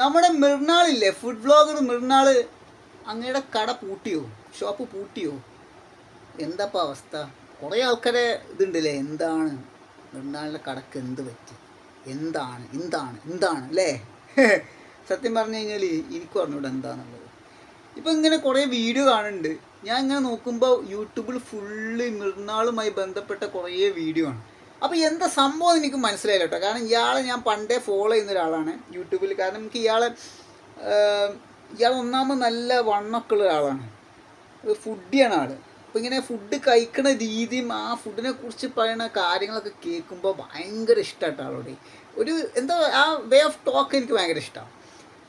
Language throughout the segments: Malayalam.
നമ്മുടെ മൃണാളില്ലേ ഫുഡ് ബ്ലോഗർ മൃണാൾ അങ്ങയുടെ കട പൂട്ടിയോ? ഷോപ്പ് പൂട്ടിയോ? എന്താപ്പ അവസ്ഥ? കുറേ ആൾക്കാരെ ഇതുണ്ടല്ലേ എന്താണ്? മൃണാളിന്റെ കടക്ക് എന്ത് പറ്റി? എന്താണ് എന്താണ് എന്താണ് അല്ലേ? സത്യം പറഞ്ഞു കഴിഞ്ഞാൽ എനിക്ക് പറഞ്ഞൂടെ എന്താണെന്നുള്ളത് ഇപ്പം ഇങ്ങനെ കുറേ വീഡിയോ കാണുന്നുണ്ട്. ഞാൻ ഇങ്ങനെ നോക്കുമ്പോൾ യൂട്യൂബിൽ ഫുള്ള് മൃണാളുമായി ബന്ധപ്പെട്ട കുറേ വീഡിയോ ആണ്. അപ്പോൾ എന്താ സംഭവം എനിക്ക് മനസ്സിലായില്ല കേട്ടോ. കാരണം ഇയാളെ ഞാൻ പണ്ടേ ഫോളോ ചെയ്യുന്ന ഒരാളാണ് യൂട്യൂബിൽ. കാരണം എനിക്ക് ഇയാളെ ഇയാൾ ഒന്നാമത് നല്ല വണ്ണൊക്കെ ഉള്ള ഒരാളാണ്. ഒരു ഫുഡിയാണ് ആൾ. അപ്പോൾ ഇങ്ങനെ ഫുഡ് കഴിക്കുന്ന രീതിയും ആ ഫുഡിനെ കുറിച്ച് പറയുന്ന കാര്യങ്ങളൊക്കെ കേൾക്കുമ്പോൾ ഭയങ്കര ഇഷ്ടമായിട്ട് ആളോട്. ഒരു എന്താ ആ വേ ഓഫ് ടോക്ക് എനിക്ക് ഭയങ്കര ഇഷ്ടമാണ്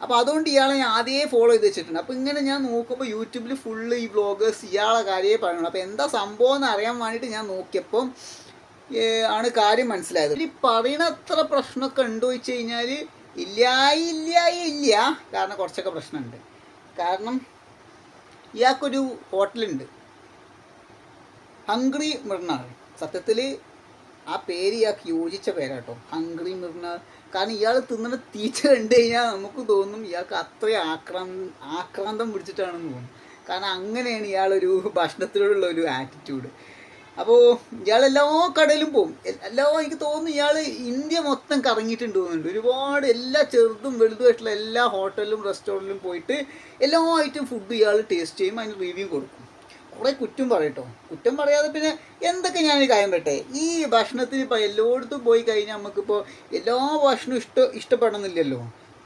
അപ്പോൾ അതുകൊണ്ട് ഇയാളെ ഞാൻ ആദ്യമേ ഫോളോ ചെയ്ത് വെച്ചിട്ടുണ്ട്. അപ്പോൾ ഇങ്ങനെ ഞാൻ നോക്കുമ്പോൾ യൂട്യൂബിൽ ഫുള്ള് ഈ വ്ളോഗേഴ്സ് ഇയാളെ കാര്യമേ പറയുള്ളൂ. അപ്പോൾ എന്താ സംഭവം എന്ന് അറിയാൻ വേണ്ടിയിട്ട് ഞാൻ നോക്കിയപ്പം ഏ, ആണ് കാര്യം മനസ്സിലായത്. ഇനി പറയണത്ര പ്രശ്നമൊക്കെ ഉണ്ടോ വെച്ച് കഴിഞ്ഞാൽ ഇല്ല ഇല്ല. കാരണം കുറച്ചൊക്കെ പ്രശ്നമുണ്ട് കാരണം ഇയാൾക്കൊരു ഹോട്ടലുണ്ട്. ഹംഗ്രി മൃണാൾ സത്യത്തിൽ ആ പേര് ഇയാൾക്ക് യോജിച്ച പേരാട്ടോ. ഹംഗ്രി മൃണാൾ കാരണം ഇയാൾ തിന്നുന്ന തീച്ച കണ്ടു കഴിഞ്ഞാൽ നമുക്ക് തോന്നും ഇയാൾക്ക് അത്രയും ആക്രാന്ത ആക്രാന്തം പിടിച്ചിട്ടാണെന്ന് തോന്നും കാരണം അങ്ങനെയാണ് ഇയാളൊരു ഭക്ഷണത്തിനോടുള്ള ഒരു ആറ്റിറ്റ്യൂഡ് അപ്പോൾ ഇയാൾ എല്ലാ കടയിലും പോകും എല്ലാ എനിക്ക് തോന്നുന്നു ഇയാൾ ഇന്ത്യ മൊത്തം കറങ്ങിയിട്ടുണ്ട് തോന്നുന്നുണ്ട്. ഒരുപാട് എല്ലാ ചെറുതും വലുതുമായിട്ടുള്ള എല്ലാ ഹോട്ടലിലും റെസ്റ്റോറന്റിലും പോയിട്ട് എല്ലാ ഐറ്റം ഫുഡ് ഇയാൾ ടേസ്റ്റ് ചെയ്യും അതിന് റിവ്യൂ കൊടുക്കും. കുറേ കുറ്റം പറയട്ടോ. കുറ്റം പറയാതെ പിന്നെ എന്തൊക്കെ ഞാൻ കാര്യം പറ്റേ ഈ ഭക്ഷണത്തിന് ഇപ്പോൾ എല്ലായിടത്തും പോയി കഴിഞ്ഞാൽ നമുക്കിപ്പോൾ എല്ലാ ഭക്ഷണവും ഇഷ്ട ഇഷ്ടപ്പെടണമെന്നില്ലല്ലോ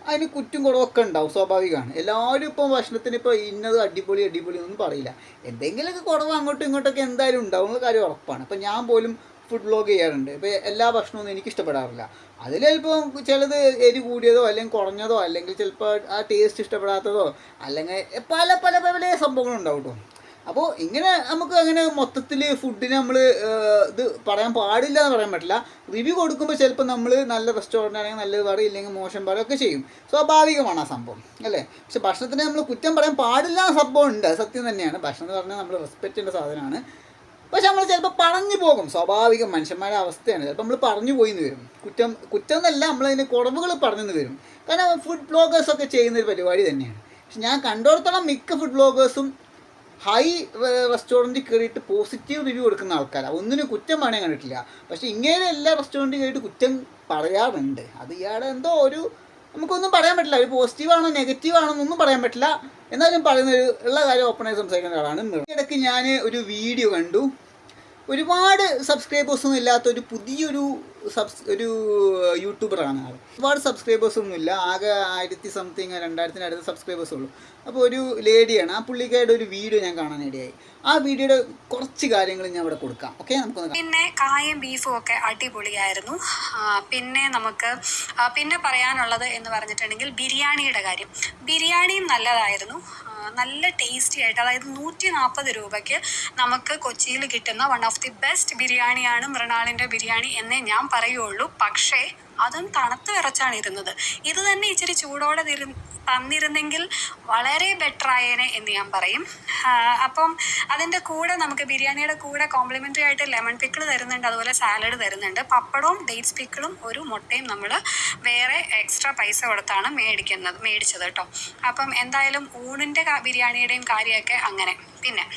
അതിന് കുറ്റും കുറവൊക്കെ ഉണ്ടാവും സ്വാഭാവികമാണ്. എല്ലാവരും ഇപ്പോൾ ഭക്ഷണത്തിന് ഇപ്പോൾ ഇന്നത് അടിപൊളി അടിപൊളി ഒന്നും പറയില്ല. എന്തെങ്കിലുമൊക്കെ കുറവ് അങ്ങോട്ടും ഇങ്ങോട്ടൊക്കെ എന്തായാലും ഉണ്ടാവും എന്നുള്ള കാര്യം ഉറപ്പാണ്. അപ്പം ഞാൻ പോലും ഫുഡ് വ്ളോഗ് ചെയ്യാറുണ്ട്. ഇപ്പോൾ എല്ലാ ഭക്ഷണവും എനിക്ക് ഇഷ്ടപ്പെടാറില്ല. അതിൽ ചിലപ്പോൾ ചിലത് എരി കൂടിയതോ അല്ലെങ്കിൽ കുറഞ്ഞതോ അല്ലെങ്കിൽ ചിലപ്പോൾ ആ ടേസ്റ്റ് ഇഷ്ടപ്പെടാത്തതോ അല്ലെങ്കിൽ പല പല പല സംഭവങ്ങളുണ്ടാവും കേട്ടോ. അപ്പോൾ ഇങ്ങനെ നമുക്ക് അങ്ങനെ മൊത്തത്തിൽ ഫുഡിന് നമ്മൾ ഇത് പറയാൻ പാടില്ല എന്ന് പറയാൻ പറ്റില്ല. റിവ്യൂ കൊടുക്കുമ്പോൾ ചിലപ്പോൾ നമ്മൾ നല്ല റെസ്റ്റോറന്റ് ആണെങ്കിൽ നല്ലത് പറയും ഇല്ലെങ്കിൽ മോശം ഒക്കെ ചെയ്യും. സ്വാഭാവികമാണ് ആ സംഭവം അല്ലേ? പക്ഷെ ഭക്ഷണത്തിന് നമ്മൾ കുറ്റം പറയാൻ പാടില്ല എന്ന സംഭവം ഉണ്ട് സത്യം തന്നെയാണ്. ഭക്ഷണം എന്ന് പറഞ്ഞാൽ നമ്മൾ റെസ്പെക്റ്റ് ചെയ്യേണ്ട സാധനമാണ്. പക്ഷെ നമ്മൾ ചിലപ്പോൾ പറഞ്ഞു പോകും സ്വാഭാവികം മനുഷ്യന്മാരുടെ അവസ്ഥയാണ്. ചിലപ്പോൾ നമ്മൾ പറഞ്ഞു പോയിന്ന് വരും. കുറ്റം കുറ്റം എന്നല്ല നമ്മളതിന്റെ കുറവുകൾ പറഞ്ഞു വരും. കാരണം ഫുഡ് ബ്ലോഗേഴ്സൊക്കെ ചെയ്യുന്ന ഒരു പരിപാടി തന്നെയാണ്. പക്ഷെ ഞാൻ കണ്ടോടത്തോളം മിക്ക ഫുഡ് ബ്ലോഗേഴ്സും ഹൈ റെസ്റ്റോറന്റിൽ കയറിയിട്ട് പോസിറ്റീവ് റിവ്യൂ കൊടുക്കുന്ന ആൾക്കാരാണ് ഒന്നിനും കുറ്റം പറയാൻ കണ്ടിട്ടില്ല. പക്ഷേ ഇങ്ങനെ എല്ലാ റെസ്റ്റോറന്റിൽ കയറിയിട്ട് കുറ്റം പറയാറുണ്ട്. അത് ഇയാളെ എന്തോ ഒരു നമുക്കൊന്നും പറയാൻ പറ്റില്ല. ഒരു പോസിറ്റീവാണോ നെഗറ്റീവാണോ എന്നൊന്നും പറയാൻ പറ്റില്ല. എന്നാലും പറയുന്ന ഒരു ഉള്ള കാര്യം ഓപ്പണായി സംസാരിക്കുന്ന ഒരാളാണ് ഇടയ്ക്ക് ഞാൻ ഒരു വീഡിയോ കണ്ടു. ഒരുപാട് സബ്സ്ക്രൈബേഴ്സ് ഒന്നും ഇല്ലാത്ത ഒരു പുതിയൊരു സബ്സ് ഒരു യൂട്യൂബറാണ് ആൾ ഒരുപാട് സബ്സ്ക്രൈബേഴ്സ് ഒന്നും ഇല്ല. ആകെ ആയിരത്തി സംതിങ് രണ്ടായിരത്തിന്റെ അടുത്ത് സബ്സ്ക്രൈബേഴ്സ് ഉള്ളൂ. അപ്പോൾ ഒരു ലേഡിയാണ് ആ പുള്ളിക്കാരുടെ ഒരു വീഡിയോ ഞാൻ കാണാനിടയായി. ആ വീഡിയോയുടെ കുറച്ച് കാര്യങ്ങൾ ഞാൻ ഇവിടെ കൊടുക്കാം. ഓക്കെ നമുക്ക്. പിന്നെ കായും ബീഫും ഒക്കെ അടിപൊളിയായിരുന്നു. പിന്നെ നമുക്ക് പിന്നെ പറയാനുള്ളത് എന്ന് പറഞ്ഞിട്ടുണ്ടെങ്കിൽ ബിരിയാണിയുടെ കാര്യം. ബിരിയാണിയും നല്ലതായിരുന്നു. നല്ല ടേസ്റ്റി ആയിട്ട് അതായത് നൂറ്റി നാൽപ്പത് രൂപയ്ക്ക് നമുക്ക് കൊച്ചിയിൽ കിട്ടുന്ന വൺ ഓഫ് ദി ബെസ്റ്റ് ബിരിയാണിയാണ് മൃണാളിന്റെ ബിരിയാണി എന്നേ ഞാൻ പറയുള്ളൂ. പക്ഷേ അതും തണുത്ത് വിറച്ചാണ് ഇരുന്നത്. ഇത് തന്നെ ഇച്ചിരി ചൂടോടെ തിരു- തന്നിരുന്നെങ്കിൽ വളരെ ബെറ്റർ ആയേനെ എന്ന് ഞാൻ പറയും. അപ്പം അതിന്റെ കൂടെ നമുക്ക് ബിരിയാണിയുടെ കൂടെ കോംപ്ലിമെന്ററി ആയിട്ട് ലെമൺ പിക്കിൾ തരുന്നുണ്ട് അതുപോലെ സാലഡ് തരുന്നുണ്ട്. പപ്പടവും ഡേറ്റ്സ് പിക്കിളും ഒരു മുട്ടയും നമ്മൾ വേറെ എക്സ്ട്രാ പൈസ കൊടുത്താണ് മേടിക്കുന്നത് മേടിച്ചത് കേട്ടോ. അപ്പം എന്തായാലും ഊണിന്റെ ബിരിയാണിയുടെയും കാര്യമൊക്കെ അങ്ങനെ. പിന്നെ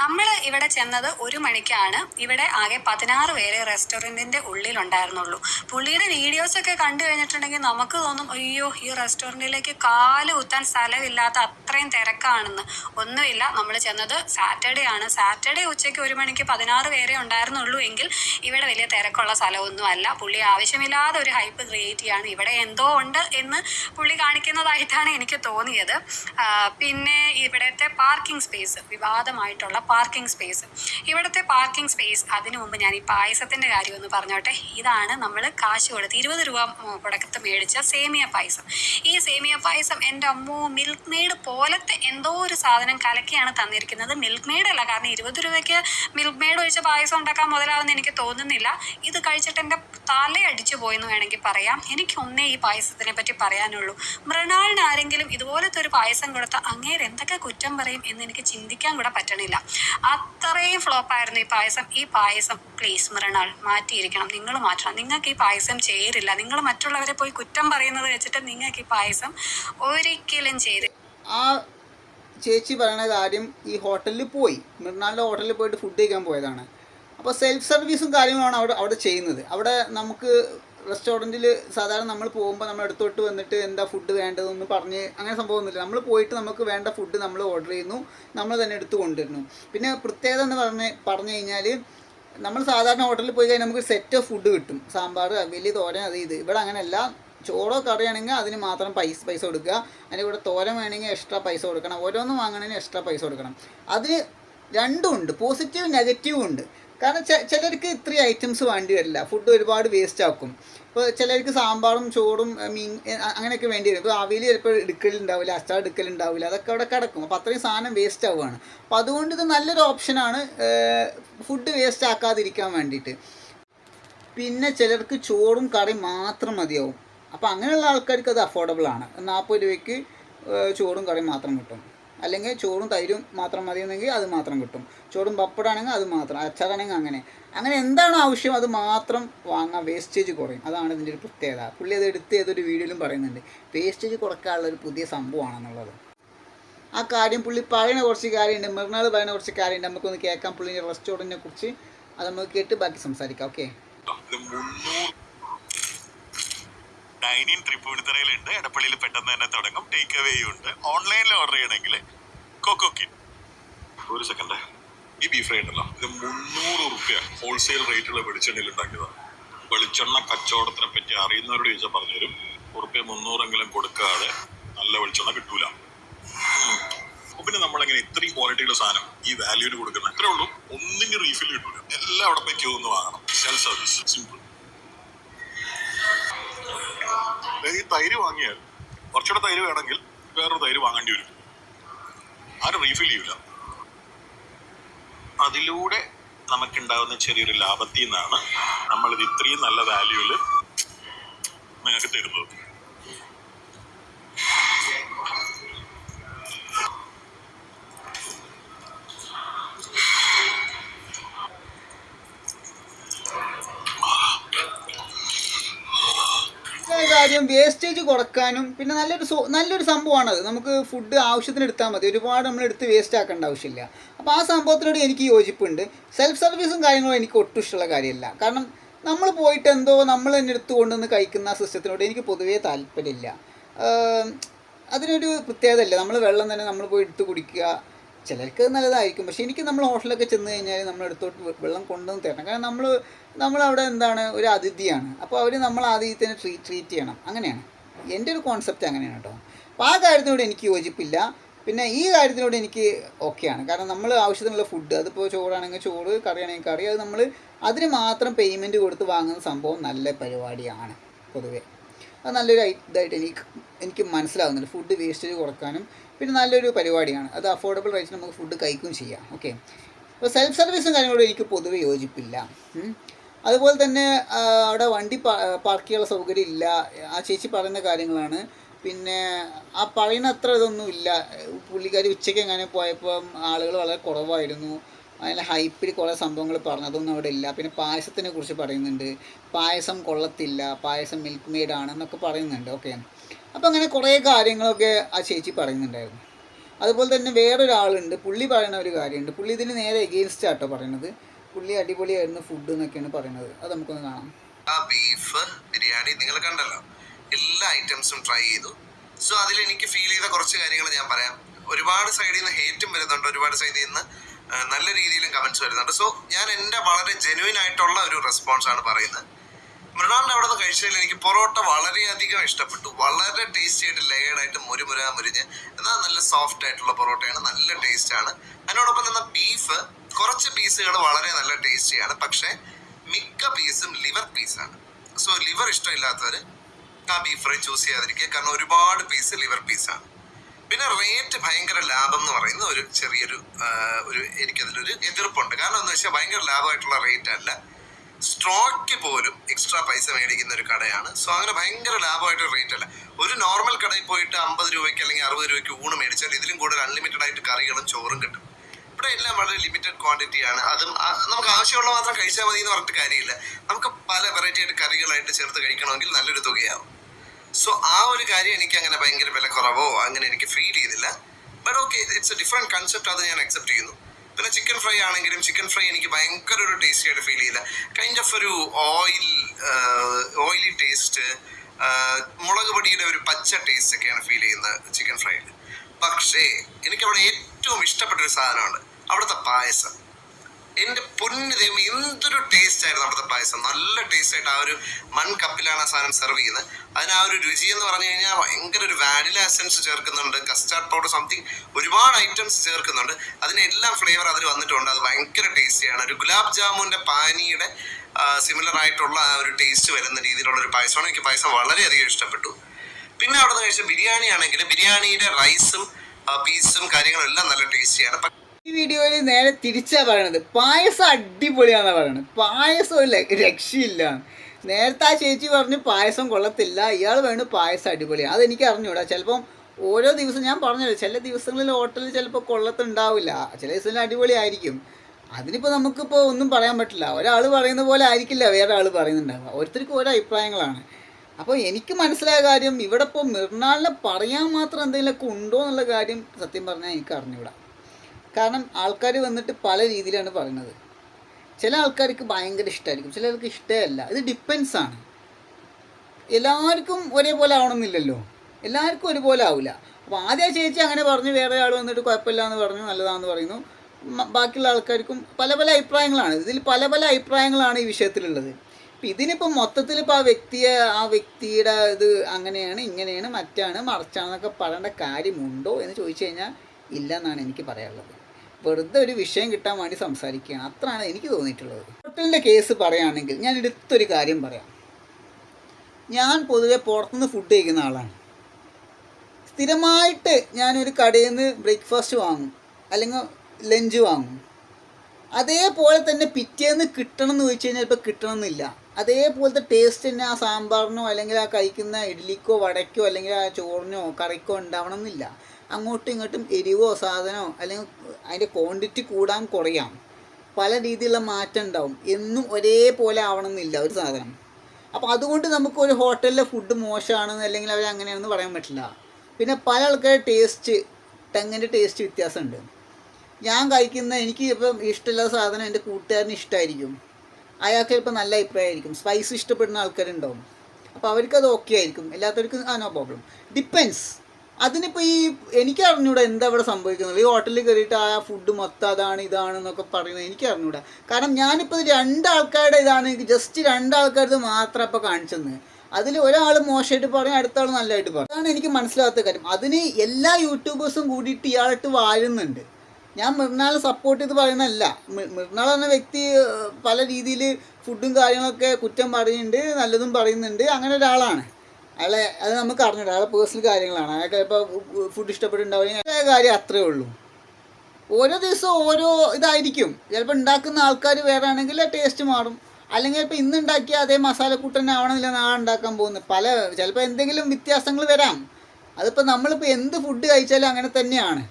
നമ്മൾ ഇവിടെ ചെന്നത് ഒരു മണിക്കാണ്. ഇവിടെ ആകെ പതിനാറ് പേരെ റെസ്റ്റോറന്റിന്റെ ഉള്ളിലുണ്ടായിരുന്നുള്ളൂ. പുള്ളിയുടെ വീഡിയോസൊക്കെ കണ്ടു കഴിഞ്ഞിട്ടുണ്ടെങ്കിൽ നമുക്ക് തോന്നും അയ്യോ ഈ റെസ്റ്റോറന്റിലേക്ക് കാൽ കുത്താൻ സ്ഥലമില്ലാത്ത അത്രയും തിരക്കാണെന്ന്. ഒന്നുമില്ല. നമ്മൾ ചെന്നത് സാറ്റർഡേ ആണ്. സാറ്റർഡേ ഉച്ചയ്ക്ക് ഒരു മണിക്ക് പതിനാറ് പേരെ ഉണ്ടായിരുന്നുള്ളൂ എങ്കിൽ ഇവിടെ വലിയ തിരക്കുള്ള സ്ഥലമൊന്നും അല്ല പുള്ളി ആവശ്യമില്ലാതെ ഒരു ഹൈപ്പ് ക്രിയേറ്റ് ചെയ്യാണ്. ഇവിടെ എന്തോ ഉണ്ട് എന്ന് പുള്ളി കാണിക്കുന്നതായിട്ടാണ് എനിക്ക് തോന്നിയത്. പിന്നെ ഇവിടുത്തെ പാർക്കിംഗ് സ്പേസ് വിവാദമായിട്ടുള്ള പാർക്കിംഗ് സ്പേസ്. ഇവിടുത്തെ പാർക്കിംഗ് സ്പേസ് അതിനു മുമ്പ് ഞാൻ ഈ പായസത്തിന്റെ കാര്യം ഒന്ന് പറഞ്ഞോട്ടെ. ഇതാണ് നമ്മൾ കാശ് കൊടുത്ത് ഇരുപത് രൂപ കൊടുത്ത് മേടിച്ച സേമിയ പായസം. ഈ സേമിയ പായസം എന്റെ അമ്മോ മിൽക്ക് മെയ്ഡ് പോലത്തെ എന്തോ ഒരു സാധനം കലക്കിയാണ് തന്നിരിക്കുന്നത്. മിൽക്ക് മെയ്ഡ് അല്ല കാരണം ഇരുപത് രൂപയ്ക്ക് മിൽക്ക് മെയ്ഡ് ഒഴിച്ച പായസം ഉണ്ടാക്കാൻ മുതലാവുമെന്ന് എനിക്ക് തോന്നുന്നില്ല. ഇത് കഴിച്ചിട്ട് എന്റെ തലയടിച്ചു പോയെന്ന് വേണമെങ്കിൽ പറയാം. എനിക്ക് ഒന്നേ ഈ പായസത്തിനെ പറ്റി പറയാനുള്ളൂ. മൃണാളിന് ആരെങ്കിലും ഇതുപോലത്തെ ഒരു പായസം കൊടുത്ത അങ്ങേര് എന്തൊക്കെ കുറ്റം പറയും എന്ന് എനിക്ക് ചിന്തിക്കാൻ കൂടെ പറ്റണില്ല. അത്രയും ഫ്ലോപ്പായിരുന്നു ഈ പായസം. ഈ പായസം പ്ലീസ് മൃണാൾ മാറ്റിയിരിക്കണം. നിങ്ങൾ മാറ്റണം. നിങ്ങൾക്ക് ഈ പായസം ചേരില്ല. നിങ്ങൾ മറ്റുള്ളവരെ പോയി കുറ്റം പറയുന്നത് വെച്ചിട്ട് നിങ്ങൾക്ക് ഈ പായസം ഒരിക്കലും ചെയ്ത് ആ ചേച്ചി പറയണ കാര്യം ഈ ഹോട്ടലിൽ പോയി. മൃണാളിന്റെ ഹോട്ടലിൽ പോയിട്ട് ഫുഡ് കഴിക്കാൻ പോയതാണ്. അപ്പോൾ സെൽഫ് സർവീസും കാര്യങ്ങളാണ് അവിടെ അവിടെ ചെയ്യുന്നത്. അവിടെ നമുക്ക് റെസ്റ്റോറന്റിൽ സാധാരണ നമ്മൾ പോകുമ്പോൾ നമ്മൾ അടുത്തോട്ട് വന്നിട്ട് എന്താ ഫുഡ് വേണ്ടതെന്ന് പറഞ്ഞ് അങ്ങനെ സംഭവമൊന്നുമില്ല നമ്മൾ പോയിട്ട് നമുക്ക് വേണ്ട ഫുഡ് നമ്മൾ ഓർഡർ ചെയ്യുന്നു. നമ്മൾ തന്നെ എടുത്ത് കൊണ്ടുവരുന്നു. പിന്നെ പ്രത്യേകത എന്ന് പറഞ്ഞ് പറഞ്ഞു കഴിഞ്ഞാൽ നമ്മൾ സാധാരണ ഹോട്ടലിൽ പോയി കഴിഞ്ഞാൽ നമുക്ക് സെറ്റ് ഓഫ് ഫുഡ് കിട്ടും. സാമ്പാർ വലിയ തോരൻ അത് ഇത്. ഇവിടെ അങ്ങനെയല്ല. ചോറോ കറിയാണെങ്കിൽ അതിന് മാത്രം പൈസ പൈസ കൊടുക്കുക. അതിന്റെ കൂടെ തോരൻ വേണമെങ്കിൽ എക്സ്ട്രാ പൈസ കൊടുക്കണം. ഓരോന്നും വാങ്ങണമെങ്കിൽ എക്സ്ട്രാ പൈസ കൊടുക്കണം. അതിന് രണ്ടും ഉണ്ട്. പോസിറ്റീവ് നെഗറ്റീവും ഉണ്ട്. കാരണം ചിലർക്ക് ഇത്രയും ഐറ്റംസ് വേണ്ടി വരില്ല. ഫുഡ് ഒരുപാട് വേസ്റ്റ് ആക്കും. ഇപ്പോൾ ചിലർക്ക് സാമ്പാറും ചോറും മീൻ അങ്ങനെയൊക്കെ വേണ്ടി വരും. ഇപ്പോൾ അവിയൽ ചിലപ്പോൾ എടുക്കലുണ്ടാവില്ല അച്ചാർ എടുക്കലുണ്ടാവില്ല അതൊക്കെ അവിടെ കിടക്കും. അപ്പോൾ അത്രയും സാധനം വേസ്റ്റ് ആവുകയാണ്. അപ്പോൾ അതുകൊണ്ട് ഇത് നല്ലൊരു ഓപ്ഷനാണ് ഫുഡ് വേസ്റ്റ് ആക്കാതിരിക്കാൻ വേണ്ടിയിട്ട്. പിന്നെ ചിലർക്ക് ചോറും കറിയും മാത്രം മതിയാവും. അപ്പോൾ അങ്ങനെയുള്ള ആൾക്കാർക്ക് അത് അഫോർഡബിൾ ആണ്. നാൽപ്പത് രൂപയ്ക്ക് ചോറും കറിയും മാത്രം കിട്ടും. അല്ലെങ്കിൽ ചോറും തൈരും മാത്രം മതിയെന്നെങ്കിൽ അത് മാത്രം കിട്ടും. ചോറും പപ്പടാണെങ്കിൽ അത് മാത്രം അച്ചാറാണെങ്കിൽ അങ്ങനെ. അങ്ങനെ എന്താണോ ആവശ്യം? അത് മാത്രം വാങ്ങാം വേസ്റ്റേജ് കുറയും. അതാണ് ഇതിന്റെ ഒരു പ്രത്യേകത. പുള്ളി അത് എടുത്ത് ഏതൊരു വീഡിയോയിലും പറയുന്നുണ്ട്. വേസ്റ്റേജ് കുറക്കാനുള്ള ഒരു പുതിയ സംഭവമാണെന്നുള്ളത്. ആ കാര്യം പുള്ളി പറയുന്ന കുറച്ച് കാര്യമുണ്ട്. മൃണാൾ പറയുന്ന കുറച്ച് കാര്യമുണ്ട്. നമുക്കൊന്ന് കേൾക്കാം പുള്ളിന്റെ റെസ്റ്റോറന്റിനെ കുറിച്ച്. അത് നമുക്ക് കേട്ട് ബാക്കി സംസാരിക്കാം. ഓക്കെ ഡൈനിങ് തൃപ്പൂണിത്തറയിലുണ്ട് എടപ്പള്ളിയിൽ പെട്ടെന്ന് തന്നെ തുടങ്ങും. ടേക്ക് അവേയും ഉണ്ട്. ഓൺലൈനിൽ ഓർഡർ ചെയ്യണമെങ്കിൽ കൊക്കോ കിൻ ഒരു സെക്കൻഡ് ഈ ബീഫ് ഫ്രൈ ഉണ്ടല്ലോ ഇത് മുന്നൂറ് റുപ്യ ഹോൾസെയിൽ റേറ്റുള്ള വെളിച്ചെണ്ണയിൽ ഉണ്ടാക്കിയതാണ് വെളിച്ചെണ്ണ കച്ചവടത്തിനെ പറ്റി അറിയുന്നവരോട് ചോദിച്ചാൽ പറഞ്ഞുതരും. ഉറുപ്പ്യ മുന്നൂറെങ്കിലും കൊടുക്കാതെ നല്ല വെളിച്ചെണ്ണ കിട്ടൂല. പിന്നെ നമ്മളെങ്ങനെ ഇത്രയും ക്വാളിറ്റിയുള്ള സാധനം ഈ വാല്യൂൽ കൊടുക്കുന്നത് അത്രേ ഉള്ളൂ. ഒന്നിനും റീഫിൽ കിട്ടൂല. എല്ലാം അവിടെ പോയി ഒന്ന് വാങ്ങണം. സെൽഫ് സർവീസ് സിമ്പിൾ ഈ തൈര് വാങ്ങിയാൽ കുറച്ചുകൂടെ തൈര് വേണമെങ്കിൽ വേറൊരു തൈര് വാങ്ങേണ്ടി വരും. ആരും റീഫിൽ ചെയ്യൂല. അതിലൂടെ നമുക്കുണ്ടാകുന്ന ചെറിയൊരു ലാഭത്തിൽ നിന്നാണ് നമ്മളിത് ഇത്രയും നല്ല വാല്യൂൽ നിങ്ങൾക്ക് തരുന്നത് ഒരു കാര്യം വേസ്റ്റേജ് കുറക്കാനും പിന്നെ നല്ലൊരു നല്ലൊരു അത്. നമുക്ക് ഫുഡ് ആവശ്യത്തിന് എടുത്താൽ മതി. ഒരുപാട് നമ്മൾ എടുത്ത് വേസ്റ്റ് ആക്കേണ്ട ആവശ്യമില്ല. അപ്പോൾ ആ സംഭവത്തിനോട് എനിക്ക് യോജിപ്പുണ്ട്. സെൽഫ് സർവീസും കാര്യങ്ങളും എനിക്ക് ഒട്ടും ഇഷ്ടമുള്ള കാര്യമല്ല. കാരണം നമ്മൾ പോയിട്ട് എന്തോ നമ്മൾ തന്നെ എടുത്ത് കൊണ്ടുവന്ന് കഴിക്കുന്ന സിസ്റ്റത്തിനോട് എനിക്ക് പൊതുവേ താല്പര്യമില്ല. അതിനൊരു പ്രത്യേകത ഇല്ല നമ്മൾ വെള്ളം തന്നെ നമ്മൾ പോയി എടുത്ത് കുടിക്കുക. ചിലർക്ക് നല്ലതായിരിക്കും. പക്ഷേ എനിക്ക് നമ്മൾ ഹോട്ടലൊക്കെ ചെന്ന് കഴിഞ്ഞാൽ നമ്മൾ എടുത്തോട്ട് വെള്ളം കൊണ്ടുവന്ന് തരണം. കാരണം നമ്മൾ നമ്മളവിടെ എന്താണ് ഒരു അതിഥിയാണ്. അപ്പോൾ അവർ നമ്മൾ ആതിഥ്യത്തിനെ ട്രീ ട്രീറ്റ് ചെയ്യണം. അങ്ങനെയാണ്. എന്റെ ഒരു കോൺസെപ്റ്റ് അങ്ങനെയാണ് കേട്ടോ. അപ്പോൾ ആ കാര്യത്തിനോട് എനിക്ക് യോജിപ്പില്ല. പിന്നെ ഈ കാര്യത്തിനോട് എനിക്ക് ഓക്കെയാണ്. കാരണം നമ്മൾ ആവശ്യത്തിനുള്ള ഫുഡ് അതിപ്പോൾ ചോറാണെങ്കിൽ ചോറ് കറിയാണെങ്കിൽ കറി അത് നമ്മൾ അതിന് മാത്രം പേയ്മെന്റ് കൊടുത്ത് വാങ്ങുന്ന സംഭവം നല്ല പരിപാടിയാണ് പൊതുവേ. അത് നല്ലൊരു ഇതായിട്ട് എനിക്ക് എനിക്ക് മനസ്സിലാവുന്നുണ്ട്. ഫുഡ് വേസ്റ്റേജ് കുറക്കാനും പിന്നെ നല്ലൊരു പരിപാടിയാണ്. അത് അഫോർഡബിൾ റേറ്റ്സ് നമുക്ക് ഫുഡ് കഴിക്കുകയും ചെയ്യാം. ഓക്കെ അപ്പോൾ സെൽഫ് സർവീസും കാര്യങ്ങളോട് എനിക്ക് പൊതുവെ യോജിപ്പില്ല. അതുപോലെ തന്നെ അവിടെ വണ്ടി പാർക്ക് ചെയ്യാനുള്ള സൗകര്യം ഇല്ല. ആ ചേച്ചി പറയുന്ന കാര്യങ്ങളാണ്. പിന്നെ ആ പറയുന്ന അത്ര ഇതൊന്നും ഇല്ല. പുള്ളിക്കാരി ഉച്ചയ്ക്ക് എങ്ങനെ പോയപ്പം ആളുകൾ വളരെ കുറവായിരുന്നു. അതിൽ ഹൈപ്പിൽ കുറേ സംഭവങ്ങൾ പറഞ്ഞതൊന്നും അവിടെ ഇല്ല. പിന്നെ പായസത്തിനെ കുറിച്ച് പറയുന്നുണ്ട്. പായസം കൊള്ളത്തില്ല. പായസം മിൽക്ക് മെയ്ഡ് ആണെന്നൊക്കെ പറയുന്നുണ്ട്. ഓക്കെ അപ്പോൾ അങ്ങനെ കുറേ കാര്യങ്ങളൊക്കെ ആ ചേച്ചി പറയുന്നുണ്ടായിരുന്നു. അതുപോലെ തന്നെ വേറൊരാളുണ്ട്. പുള്ളി പറയുന്ന ഒരു കാര്യമുണ്ട്. പുള്ളി ഇതിന് നേരെ എഗെയിൻസ്റ്റ് ആട്ടോ പറയണത് പുള്ളി അടിപൊളിയായിരുന്നു ഫുഡ് എന്നൊക്കെയാണ് പറയുന്നത്. അത് നമുക്കൊന്ന് കാണാം. ബീഫ് ബിരിയാണി നിങ്ങൾ കണ്ടല്ലോ. എല്ലാ ഐറ്റംസും ട്രൈ ചെയ്തു. സോ അതിൽ എനിക്ക് ഫീൽ ചെയ്ത കുറച്ച് കാര്യങ്ങൾ ഞാൻ പറയാം. ഒരുപാട് സൈഡിൽ നിന്ന് ഹേറ്റും വരുന്നുണ്ട്. ഒരുപാട് സൈഡിൽ നിന്ന് നല്ല രീതിയിലും കമൻസ് വരുന്നുണ്ട്. സോ ഞാൻ എന്റെ വളരെ ജെനുവിൻ ആയിട്ടുള്ള ഒരു റെസ്പോൺസ് ആണ് പറയുന്നത്. മൃണാളിന്റെ അവിടെ നിന്ന് കഴിച്ചതിൽ എനിക്ക് പൊറോട്ട വളരെയധികം ഇഷ്ടപ്പെട്ടു. വളരെ ടേസ്റ്റി ആയിട്ട് ലെയർഡ് ആയിട്ട് മുരുമുര മുരിഞ്ഞ്. എന്നാൽ നല്ല സോഫ്റ്റ് ആയിട്ടുള്ള പൊറോട്ടയാണ് നല്ല ടേസ്റ്റ് ആണ്. അതിനോടൊപ്പം തന്നെ ബീഫ് കുറച്ച് പീസുകൾ വളരെ നല്ല ടേസ്റ്റിയാണ് പക്ഷേ മിക്ക പീസും ലിവർ പീസാണ് സോ ലിവർ ഇഷ്ടമില്ലാത്തവർ ആ ബീഫ് ഫ്രൈ ചൂസ് ചെയ്യാതിരിക്കുക. കാരണം ഒരുപാട് പീസ് ലിവർ പീസാണ് പിന്നെ റേറ്റ് ഭയങ്കര ലാഭം എന്ന് പറയുന്ന ഒരു ചെറിയൊരു ഒരു എനിക്കതിലൊരു എതിർപ്പുണ്ട്. കാരണം എന്ന് വെച്ചാൽ ഭയങ്കര ലാഭമായിട്ടുള്ള റേറ്റ് അല്ല. സ്ട്രോക്ക് പോലും എക്സ്ട്രാ പൈസ മേടിക്കുന്ന ഒരു കടയാണ്. സോ അങ്ങനെ ഭയങ്കര ലാഭമായിട്ട് റേറ്റ് അല്ല. ഒരു നോർമൽ കടയിൽ പോയിട്ട് അമ്പത് രൂപയ്ക്ക് അല്ലെങ്കിൽ അറുപത് രൂപയ്ക്ക് ഊണ് മേടിച്ചാൽ ഇതിലും കൂടുതൽ അൺലിമിറ്റഡ് ആയിട്ട് കറികളും ചോറും കിട്ടും. ഇവിടെ എല്ലാം വളരെ ലിമിറ്റഡ് ക്വാണ്ടിറ്റി ആണ്. അതും നമുക്ക് ആവശ്യമുള്ള മാത്രം കഴിച്ചാൽ മതി എന്ന് പറഞ്ഞിട്ട് കാര്യമില്ല. നമുക്ക് പല വെറൈറ്റി ആയിട്ട് കറികളായിട്ട് ചേർത്ത് കഴിക്കണമെങ്കിൽ നല്ലൊരു തുകയാവും. സോ ആ ഒരു കാര്യം എനിക്ക് അങ്ങനെ ഭയങ്കര വില കുറവോ അങ്ങനെ എനിക്ക് ഫീൽ ചെയ്തില്ല. But okay it's a different concept അത് ഞാൻ അക്സെപ്റ്റ് ചെയ്യുന്നു. പിന്നെ ചിക്കൻ ഫ്രൈ ആണെങ്കിലും ചിക്കൻ ഫ്രൈ എനിക്ക് ഭയങ്കര ഒരു ടേസ്റ്റി ആയിട്ട് ഫീൽ ചെയ്യില്ല കൈൻഡ് ഓഫ് ഒരു ഓയിൽ ഓയിലി ടേസ്റ്റ് മുളക് പൊടിയുടെ ഒരു പച്ച ടേസ്റ്റ് ഒക്കെയാണ് ഫീൽ ചെയ്യുന്നത് ചിക്കൻ ഫ്രൈയിൽ പക്ഷേ എനിക്ക് അവിടെ ഏറ്റവും ഇഷ്ടപ്പെട്ട ഒരു സാധനമാണ് അവിടുത്തെ പായസം. എന്റെ പൊന്നു ദൈവം എന്തൊരു ടേസ്റ്റ് ആയിരുന്നു അവിടുത്തെ പായസം. നല്ല ടേസ്റ്റ് ആയിട്ട് ആ ഒരു മൺ കപ്പിലാണ് ആ സാധനം സെർവ് ചെയ്യുന്നത്. അതിന് ആ ഒരു രുചി എന്ന് പറഞ്ഞു കഴിഞ്ഞാൽ ഭയങ്കര ഒരു വാനില എസൻസ് ചേർക്കുന്നുണ്ട്. കസ്റ്റാർഡ് പൗഡർ സംതിങ് ഒരുപാട് ഐറ്റംസ് ചേർക്കുന്നുണ്ട്. അതിനെല്ലാം ഫ്ലേവർ അതിൽ വന്നിട്ടുണ്ട്. അത് ഭയങ്കര ടേസ്റ്റിയാണ് ഒരു ഗുലാബ് ജാമുന്റെ പാനിയുടെ സിമിലർ ആയിട്ടുള്ള ആ ഒരു ടേസ്റ്റ് വരുന്ന രീതിയിലുള്ള ഒരു പായസമാണ്. എനിക്ക് പായസം വളരെയധികം ഇഷ്ടപ്പെട്ടു. പിന്നെ അവിടെ നിന്ന് കഴിച്ച ബിരിയാണി ആണെങ്കിൽ ബിരിയാണിയുടെ റൈസും പീസും കാര്യങ്ങളും എല്ലാം നല്ല ടേസ്റ്റിയാണ് ഈ വീഡിയോയിൽ നേരെ തിരിച്ചാ പറയണത്. പായസം അടിപൊളിയാണെന്നാ പറയണത്. പായസം ഒരു രക്ഷയില്ല. നേരത്തെ ആ ചേച്ചി പറഞ്ഞു പായസം കൊള്ളത്തില്ല ഇയാൾ വേണു പായസം അടിപൊളിയാണ് അതെനിക്ക് അറിഞ്ഞൂടാ. ചിലപ്പം ഓരോ ദിവസം ഞാൻ പറഞ്ഞല്ലോ ചില ദിവസങ്ങളിൽ ഹോട്ടലിൽ ചിലപ്പോൾ കൊള്ളത്തുണ്ടാവില്ല. ചില ദിവസങ്ങളിൽ അടിപൊളിയായിരിക്കും. അതിനിപ്പോൾ നമുക്കിപ്പോൾ ഒന്നും പറയാൻ പറ്റില്ല. ഒരാൾ പറയുന്ന പോലെ ആയിരിക്കില്ല വേറെ ആൾ പറയുന്നുണ്ടാവുക. ഓരോരുത്തർക്കും ഓരോ അഭിപ്രായങ്ങളാണ്. അപ്പോൾ എനിക്ക് മനസ്സിലായ കാര്യം ഇവിടെ ഇപ്പോൾ മിർണാളിനെ പറയാൻ മാത്രം എന്തെങ്കിലുമൊക്കെ ഉണ്ടോ എന്നുള്ള കാര്യം സത്യം പറഞ്ഞാൽ എനിക്ക് അറിഞ്ഞൂടാ. കാരണം ആൾക്കാർ വന്നിട്ട് പല രീതിയിലാണ് പറയുന്നത്. ചില ആൾക്കാർക്ക് ഭയങ്കര ഇഷ്ടമായിരിക്കും ചിലർക്ക് ഇഷ്ടമല്ല. ഇത് ഡിപ്പെൻസ് ആണ്. എല്ലാവർക്കും ഒരേപോലെ ആവണമെന്നില്ലല്ലോ. എല്ലാവർക്കും ഒരുപോലെ ആവില്ല അപ്പോൾ ആദ്യം ചേച്ചി അങ്ങനെ പറഞ്ഞു വേറെ ആൾ വന്നിട്ട് കുഴപ്പമില്ല എന്ന് പറഞ്ഞു നല്ലതാണെന്ന് പറയുന്നു. ബാക്കിയുള്ള ആൾക്കാർക്കും പല പല അഭിപ്രായങ്ങളാണ്. ഇതിൽ പല പല അഭിപ്രായങ്ങളാണ് ഈ വിഷയത്തിലുള്ളത്. ഇപ്പം ഇതിനിപ്പോൾ മൊത്തത്തിൽ ഇപ്പോൾ ആ വ്യക്തിയെ ആ വ്യക്തിയുടെ ഇത് അങ്ങനെയാണ് ഇങ്ങനെയാണ് മറ്റാണ് മറച്ചാണെന്നൊക്കെ പറയേണ്ട കാര്യമുണ്ടോ എന്ന് ചോദിച്ചു കഴിഞ്ഞാൽ ഇല്ല എന്നാണ് എനിക്ക് പറയാനുള്ളത്. വെറുതെ ഒരു വിഷയം കിട്ടാൻ വേണ്ടി സംസാരിക്കുകയാണ്. അത്രയാണ് എനിക്ക് തോന്നിയിട്ടുള്ളത്. ഹോട്ടലിന്റെ കേസ് പറയുകയാണെങ്കിൽ ഞാൻ എടുത്തൊരു കാര്യം പറയാം. ഞാൻ പൊതുവെ പുറത്തുനിന്ന് ഫുഡ് കഴിക്കുന്ന ആളാണ്. സ്ഥിരമായിട്ട് ഞാനൊരു കടയിൽ നിന്ന് ബ്രേക്ക്ഫാസ്റ്റ് വാങ്ങും. അല്ലെങ്കിൽ ലഞ്ച് വാങ്ങും. അതേപോലെ തന്നെ പിറ്റേന്ന് കിട്ടണം എന്ന് ചോദിച്ചു കഴിഞ്ഞാൽ ഇപ്പോൾ കിട്ടണമെന്നില്ല. അതേപോലത്തെ ടേസ്റ്റ് തന്നെ ആ സാമ്പാറിനോ അല്ലെങ്കിൽ ആ കഴിക്കുന്ന ഇഡ്ഡലിക്കോ വടയ്ക്കോ അല്ലെങ്കിൽ ആ ചോറിനോ കറിക്കോ ഉണ്ടാവണം എന്നില്ല അങ്ങോട്ടും ഇങ്ങോട്ടും എരിവോ സാധനമോ അല്ലെങ്കിൽ അതിന്റെ ക്വാണ്ടിറ്റി കൂടാൻ കുറയാം. പല രീതിയിലുള്ള മാറ്റം ഉണ്ടാവും. എന്നും ഒരേപോലെ ആവണമെന്നില്ല ഒരു സാധനം. അപ്പോൾ അതുകൊണ്ട് നമുക്ക് ഒരു ഹോട്ടലിലെ ഫുഡ് മോശമാണെന്ന് അല്ലെങ്കിൽ അവർ അങ്ങനെയാണെന്ന് പറയാൻ പറ്റില്ല. പിന്നെ പല ആൾക്കാരുടെ ടേസ്റ്റ് തെങ്ങിന്റെ ടേസ്റ്റ് വ്യത്യാസമുണ്ട്. ഞാൻ കഴിക്കുന്ന എനിക്ക് ഇപ്പം ഇഷ്ടമില്ലാത്ത സാധനം എന്റെ കൂട്ടുകാരന് ഇഷ്ടമായിരിക്കും. അയാൾക്ക് ചിലപ്പോൾ നല്ല അഭിപ്രായമായിരിക്കും. സ്പൈസ് ഇഷ്ടപ്പെടുന്ന ആൾക്കാരുണ്ടാവും. അപ്പോൾ അവർക്കത് ഓക്കെ ആയിരിക്കും. എല്ലാത്തവർക്കും ആ നോ പ്രോബ്ലം ഡിപ്പെൻസ് അതിനിപ്പോൾ ഈ എനിക്ക് അറിഞ്ഞൂടാ എന്താ ഇവിടെ സംഭവിക്കുന്നത്? ഈ ഹോട്ടലിൽ കയറിയിട്ട് ആ ഫുഡ് മൊത്തം അതാണ് ഇതാണ് എന്നൊക്കെ പറയുന്നത് എനിക്ക് അറിഞ്ഞൂടാ കാരണം ഞാനിപ്പോൾ രണ്ടാൾക്കാരുടെ ഇതാണ് ജസ്റ്റ് രണ്ടാൾക്കാരുടെ മാത്രം അപ്പോൾ കാണിച്ചെന്ന്. അതിൽ ഒരാൾ മോശമായിട്ട് പറയും അടുത്ത ആൾ നല്ലതായിട്ട് പറയും. അതാണ് എനിക്ക് മനസ്സിലാകാത്ത കാര്യം. അതിന് എല്ലാ യൂട്യൂബേഴ്സും കൂടിയിട്ട് ഇയാളിട്ട് വാഴുന്നുണ്ട്. ഞാൻ മൃണാളെ സപ്പോർട്ട് ചെയ്ത് പറയുന്നതല്ല. മൃണാൾ എന്ന വ്യക്തി പല രീതിയിൽ ഫുഡും കാര്യങ്ങളൊക്കെ കുറ്റം പറയുന്നുണ്ട് നല്ലതും പറയുന്നുണ്ട്. അങ്ങനെ ഒരാളാണ്. അയാളെ അത് നമുക്ക് അറിഞ്ഞിട്ട് അയാളെ പേഴ്സണൽ കാര്യങ്ങളാണ്. അയാൾക്ക് ഇപ്പോൾ ഫുഡ് ഇഷ്ടപ്പെട്ടുണ്ടാവുക അയാളുടെ കാര്യം അത്രേ ഉള്ളൂ. ഓരോ ദിവസവും ഓരോ ഇതായിരിക്കും. ചിലപ്പോൾ ഉണ്ടാക്കുന്ന ആൾക്കാർ വേറെ ആണെങ്കിൽ ടേസ്റ്റ് മാറും. അല്ലെങ്കിൽ ഇപ്പോൾ ഇന്ന് ഉണ്ടാക്കിയ അതേ മസാലക്കൂട്ട് തന്നെ ആവണമെന്നില്ല നാളെ ഉണ്ടാക്കാൻ പോകുന്നത്. പല ചിലപ്പോൾ എന്തെങ്കിലും വ്യത്യാസങ്ങൾ വരാം. അതിപ്പോൾ നമ്മളിപ്പോൾ എന്ത് ഫുഡ് കഴിച്ചാലും അങ്ങനെ തന്നെയാണ്.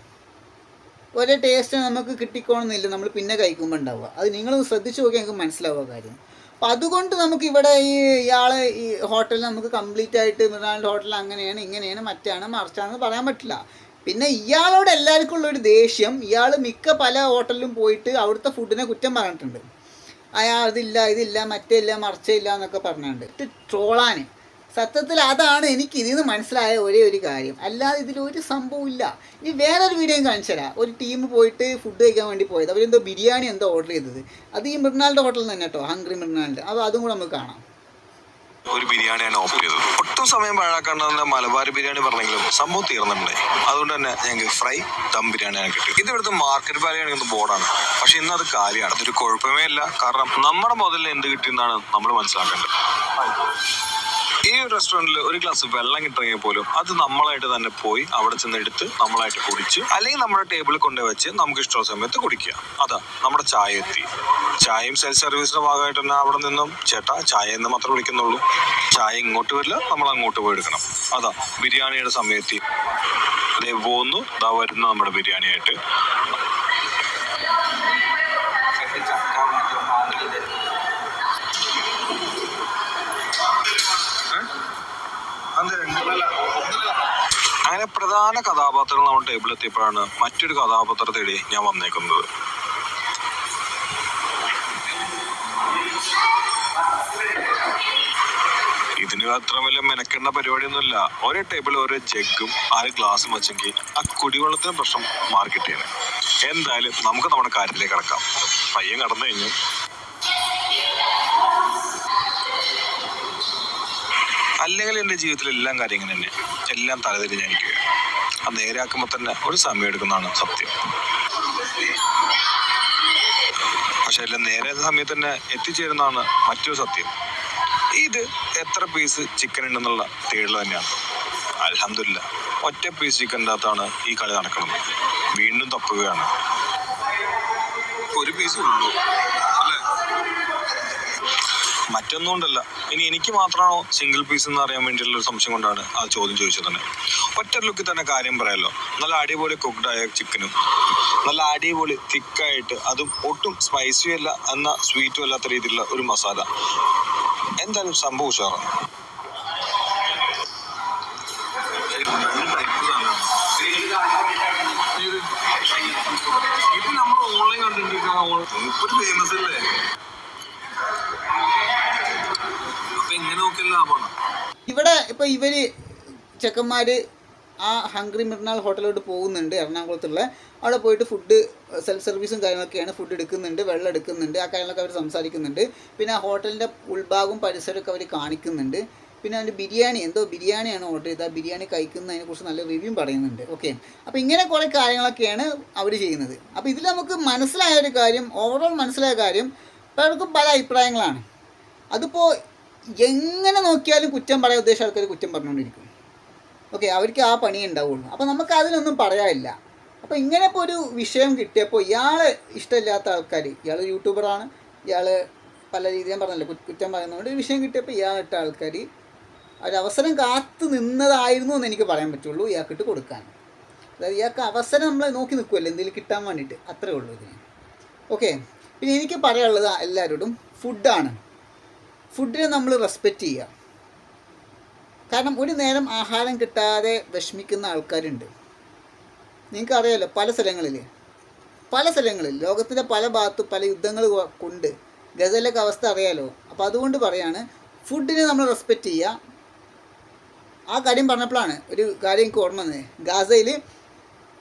ഒരേ ടേസ്റ്റ് നമുക്ക് കിട്ടിക്കോണമെന്നില്ല നമ്മൾ പിന്നെ കഴിക്കുമ്പോൾ ഉണ്ടാവുക. അത് നിങ്ങൾ ശ്രദ്ധിച്ച് നോക്കിയാൽ നിങ്ങൾക്ക് മനസ്സിലാവുക കാര്യം. അപ്പം അതുകൊണ്ട് നമുക്ക് ഇവിടെ ഈ ഇയാളെ ഈ ഹോട്ടലിൽ നമുക്ക് കംപ്ലീറ്റ് ആയിട്ട് മൃണാളിന്റെ ഹോട്ടൽ അങ്ങനെയാണ് ഇങ്ങനെയാണ് മറ്റാണ് മറിച്ചാണെന്ന് പറയാൻ പറ്റില്ല. പിന്നെ ഇയാളോട് എല്ലാവർക്കും ഉള്ളൊരു ദേഷ്യം ഇയാൾ മിക്ക പല ഹോട്ടലിലും പോയിട്ട് അവിടുത്തെ ഫുഡിനെ കുറ്റം പറഞ്ഞിട്ടുണ്ട്. അയാൾ ഇതില്ല ഇതില്ല മറ്റേ ഇല്ല മറിച്ചില്ല എന്നൊക്കെ പറഞ്ഞിട്ടുണ്ട്. ട്രോളാൻ സത്യത്തിൽ അതാണ് എനിക്ക് ഇതിൽ നിന്ന് മനസ്സിലായ ഒരേ ഒരു കാര്യം. അല്ലാതെ ഇതിലൊരു സംഭവം ഇല്ല. ഇനി വേറൊരു വീഡിയോ കാണിച്ചു തരാം. ഒരു ടീം പോയിട്ട് ഫുഡ് കഴിക്കാൻ വേണ്ടി പോയത്. അവരെന്തോ ബിരിയാണി എന്തോ ഓർഡർ ചെയ്തത്. അത് ഈ മൃണാളിന്റെ ഹോട്ടലിൽ തന്നെ കേട്ടോ. ഹംഗ്രി മൃണാളിന്റെ അപ്പോൾ അതും കൂടെ നമുക്ക് കാണാം. ഒരു ബിരിയാണിയാണ് ഓഫർ ചെയ്തത്. ഒട്ടും സമയം പാഴാക്കേണ്ട മലബാർ ബിരിയാണി പറഞ്ഞെങ്കിലും സംഭവം തീർന്നിട്ടുണ്ടായി അതുകൊണ്ട് തന്നെ ഞങ്ങൾക്ക് ഫ്രൈ ദം ബിരിയാണിയാണ് കിട്ടിയത്. ഇത് ഇവിടുത്തെ മാർക്കറ്റ് വാല്യൂ ബോർഡാണ് പക്ഷെ ഇന്ന് അത് കാലിയാണ് അതൊരു കുഴപ്പമേ ഇല്ല. കാരണം നമ്മുടെ മുതലിൽ എന്ത് കിട്ടിയെന്നാണ് നമ്മൾ മനസ്സിലാക്കേണ്ടത്. ഈ ഒരു ഒരു ഗ്ലാസ് വെള്ളം കിട്ടണമെങ്കിൽ പോലും അത് നമ്മളായിട്ട് തന്നെ പോയി അവിടെ ചെന്ന് എടുത്ത് നമ്മളായിട്ട് കുടിച്ച് അല്ലെങ്കിൽ നമ്മുടെ ടേബിളിൽ കൊണ്ടുപോയി വെച്ച് നമുക്ക് ഇഷ്ടമുള്ള സമയത്ത് കുടിക്കുക. അതാ നമ്മുടെ ചായ എത്തി. ചായയും സെൽഫ് സർവീസിന്റെ ഭാഗമായിട്ട് തന്നെ അവിടെ നിന്നും ചേട്ടാ ചായ എന്ന് മാത്രമേ വിളിക്കുന്നുള്ളൂ. ചായ ഇങ്ങോട്ട് വരില്ല നമ്മൾ അങ്ങോട്ട് പോയി എടുക്കണം. അതാ ബിരിയാണിയുടെ സമയത്ത് അതേ പോകുന്നു ഇതാ വരുന്നു നമ്മുടെ ബിരിയാണിയായിട്ട്. അങ്ങനെ പ്രധാന കഥാപാത്രം നമ്മുടെ ടേബിളിൽ എത്തിയപ്പോഴാണ് മറ്റൊരു കഥാപാത്രത്തെ തേടി ഞാൻ വന്നേക്കുന്നത്. ഇതിന് അത്ര വലിയ മെനക്കെണ്ണ പരിപാടിയൊന്നുമില്ല. ഒരേ ടേബിളിൽ ഒരേ ജഗ്ഗും ആറ് ഗ്ലാസും വെച്ചെങ്കിൽ ആ കുടിവെള്ളത്തിന് പ്രശ്നം മാർക്കറ്റ് ചെയ്യണേ എന്തായാലും നമുക്ക് നമ്മുടെ കാര്യത്തിലേക്ക് കടക്കാം. പയ്യൻ കടന്നു കഴിഞ്ഞു. അല്ലെങ്കിൽ എന്റെ ജീവിതത്തിൽ എല്ലാം കാര്യങ്ങൾ തന്നെ എല്ലാം തലതിരിഞ്ഞായിരിക്കുക അത് നേരാക്കുമ്പോൾ തന്നെ ഒരു സമയം എടുക്കുന്നതാണ് സത്യം. പക്ഷെ എല്ലാം നേരെ സമയത്ത് തന്നെ എത്തിച്ചേരുന്നതാണ് മറ്റൊരു സത്യം. ഇത് എത്ര പീസ് ചിക്കൻ ഉണ്ടെന്നുള്ള തേടൽ തന്നെയാണ്. അലഹമില്ല ഒറ്റ പീസ് ചിക്കന്റെ അകത്താണ് ഈ കളി നടക്കുന്നത്. വീണ്ടും തപ്പുകയാണ്. ഒരു പീസ് ഉള്ളൂ. അല്ലേ മറ്റൊന്നും കൊണ്ടല്ല ഇനി എനിക്ക് മാത്രമാണോ സിംഗിൾ പീസ് എന്ന് അറിയാൻ വേണ്ടിയിട്ടുള്ള ഒരു സംശയം കൊണ്ടാണ് ആ ചോദ്യം ചോദിച്ചത് തന്നെ. ഒറ്റ ലുക്കിൽ തന്നെ കാര്യം പറയാലോ നല്ല അടിപൊളി കുക്ക്ഡ് ആയ ചിക്കനും നല്ല അടിപൊളി തിക്കായിട്ട് അതും ഒട്ടും സ്പൈസിയും അല്ല എന്നാൽ സ്വീറ്റും അല്ലാത്ത രീതിയിലുള്ള ഒരു മസാല എന്തായാലും സംഭവം ഉഷാറാണ് ഇത് നമ്മൾ ഓൺലൈൻ കണ്ടിട്ട് ഫേമസ് അല്ലേ? ഇപ്പോൾ ഇവർ ചെക്കന്മാർ ആ ഹംഗ്രി മിർണാൾ ഹോട്ടലിലോട്ട് പോകുന്നുണ്ട് എറണാകുളത്തുള്ള. അവിടെ പോയിട്ട് ഫുഡ് സെൽഫ് സർവീസും കാര്യങ്ങളൊക്കെയാണ് ഫുഡ് എടുക്കുന്നുണ്ട് വെള്ളം എടുക്കുന്നുണ്ട് ആ കാര്യങ്ങളൊക്കെ അവർ സംസാരിക്കുന്നുണ്ട്. പിന്നെ ആ ഹോട്ടലിന്റെ ഉൾഭാഗവും പരിസരമൊക്കെ അവർ കാണിക്കുന്നുണ്ട്. പിന്നെ അതിന്റെ ബിരിയാണി എന്തോ ബിരിയാണിയാണ് ഓർഡർ ചെയ്തത്. ആ ബിരിയാണി കഴിക്കുന്നതിനെക്കുറിച്ച് നല്ല റിവ്യൂ പറയുന്നുണ്ട്. ഓക്കെ അപ്പോൾ ഇങ്ങനെ കുറേ കാര്യങ്ങളൊക്കെയാണ് അവർ ചെയ്യുന്നത്. അപ്പോൾ ഇതിൽ നമുക്ക് മനസ്സിലായ ഒരു കാര്യം ഓവറോൾ മനസ്സിലായ കാര്യം പലർക്കും പല അഭിപ്രായങ്ങളാണ്. അതിപ്പോൾ എങ്ങനെ നോക്കിയാലും കുറ്റം പറയാൻ ഉദ്ദേശം ആൾക്കാർ കുറ്റം പറഞ്ഞുകൊണ്ടിരിക്കും. ഓക്കെ അവർക്ക് ആ പണി ഉണ്ടാവുള്ളൂ. അപ്പോൾ നമുക്ക് അതിനൊന്നും പറയാനില്ല. അപ്പോൾ ഇങ്ങനെ ഇപ്പോൾ ഒരു വിഷയം കിട്ടിയപ്പോൾ ഇയാൾ ഇഷ്ടമില്ലാത്ത ആൾക്കാർ ഇയാൾ യൂട്യൂബറാണ് ഇയാൾ പല രീതിയിലും പറഞ്ഞല്ലോ കുറ്റം പറയുന്നതുകൊണ്ട് ഒരു വിഷയം കിട്ടിയപ്പോൾ ഇയാളിട്ട ആൾക്കാർ അവസരം കാത്തു നിന്നതായിരുന്നു എന്ന് എനിക്ക് പറയാൻ പറ്റുള്ളൂ ഇയാൾക്കിട്ട് കൊടുക്കാൻ അതായത് ഇയാൾക്ക് അവസരം നമ്മൾ നോക്കി നിൽക്കുമല്ലോ എന്തെങ്കിലും കിട്ടാൻ വേണ്ടിയിട്ട്. അത്രേ ഉള്ളൂ ഇതിന്. ഓക്കെ പിന്നെ എനിക്ക് പറയാനുള്ളത് എല്ലാവരോടും ഫുഡാണ് ഫുഡിനെ നമ്മൾ റെസ്പെക്റ്റ് ചെയ്യുക. കാരണം ഒരു നേരം ആഹാരം കിട്ടാതെ വിഷമിക്കുന്ന ആൾക്കാരുണ്ട്. നിങ്ങൾക്കറിയാലോ പല സ്ഥലങ്ങളിൽ പല സ്ഥലങ്ങളിൽ ലോകത്തിന്റെ പല ഭാഗത്തും പല യുദ്ധങ്ങൾ കൊണ്ട്. ഗസലൊക്കെ അവസ്ഥ അറിയാലോ? അപ്പോൾ അതുകൊണ്ട് പറയാണ് ഫുഡിനെ നമ്മൾ റെസ്പെക്റ്റ് ചെയ്യുക. ആ കാര്യം പറഞ്ഞപ്പോഴാണ് ഒരു കാര്യം എനിക്ക് ഓർമ്മ വന്നത് ഗാസയിൽ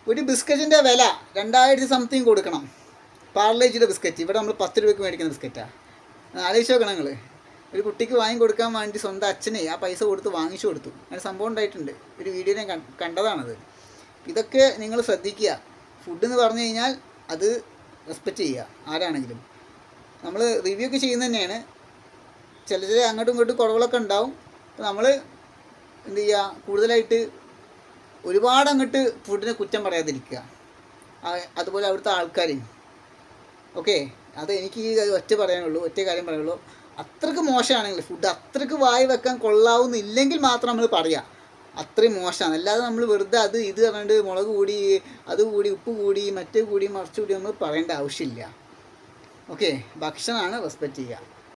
ഒരു ബിസ്ക്കറ്റിന്റെ വില രണ്ടായിരത്തി സംതിങ് കൊടുക്കണം. പാർലേജിയുടെ ബിസ്ക്കറ്റ്. ഇവിടെ നമ്മൾ പത്ത് രൂപയ്ക്ക് മേടിക്കുന്ന ബിസ്ക്കറ്റാണ് ആലോചിച്ച് നോക്കണം നിങ്ങൾ ഒരു കുട്ടിക്ക് വാങ്ങി കൊടുക്കാൻ വേണ്ടി സ്വന്തം അച്ഛനെ ആ പൈസ കൊടുത്ത് വാങ്ങിച്ചു കൊടുത്തു. അങ്ങനെ സംഭവം ഉണ്ടായിട്ടുണ്ട്. ഒരു വീഡിയോ ഞാൻ കണ്ടതാണത്. ഇതൊക്കെ നിങ്ങൾ ശ്രദ്ധിക്കുക. ഫുഡ് എന്ന് പറഞ്ഞു കഴിഞ്ഞാൽ അത് റെസ്പെക്റ്റ് ചെയ്യുക ആരാണെങ്കിലും. നമ്മൾ റിവ്യൂ ഒക്കെ ചെയ്യുന്നത് തന്നെയാണ്. ചില ചില അങ്ങോട്ടും ഇങ്ങോട്ടും കുറവുകളൊക്കെ ഉണ്ടാവും. അപ്പോൾ നമ്മൾ എന്ത് ചെയ്യുക? കൂടുതലായിട്ട് ഒരുപാട് അങ്ങോട്ട് ഫുഡിനെ കുറ്റം പറയാതിരിക്കുക. അതുപോലെ അവിടുത്തെ ആൾക്കാരെയും. ഓക്കെ അത് എനിക്ക് ഒറ്റ പറയാനുള്ളൂ. ഒറ്റ കാര്യം പറയാനുള്ളൂ. അത്രയ്ക്ക് മോശമാണെങ്കിൽ ഫുഡ് അത്രയ്ക്ക് വായി വെക്കാൻ കൊള്ളാവുന്നില്ലെങ്കിൽ മാത്രം നമ്മൾ പറയാം. അത്രയും മോശമാണ് അല്ലാതെ നമ്മൾ വെറുതെ അത് ഇത് പറഞ്ഞിട്ട് മുളക് കൂടി അത് കൂടി ഉപ്പ് കൂടി മറ്റേ കൂടി മറിച്ച് കൂടി നമ്മൾ പറയേണ്ട ആവശ്യമില്ല. ഓക്കെ ഭക്ഷണമാണ് റെസ്പെക്റ്റ് ചെയ്യുക.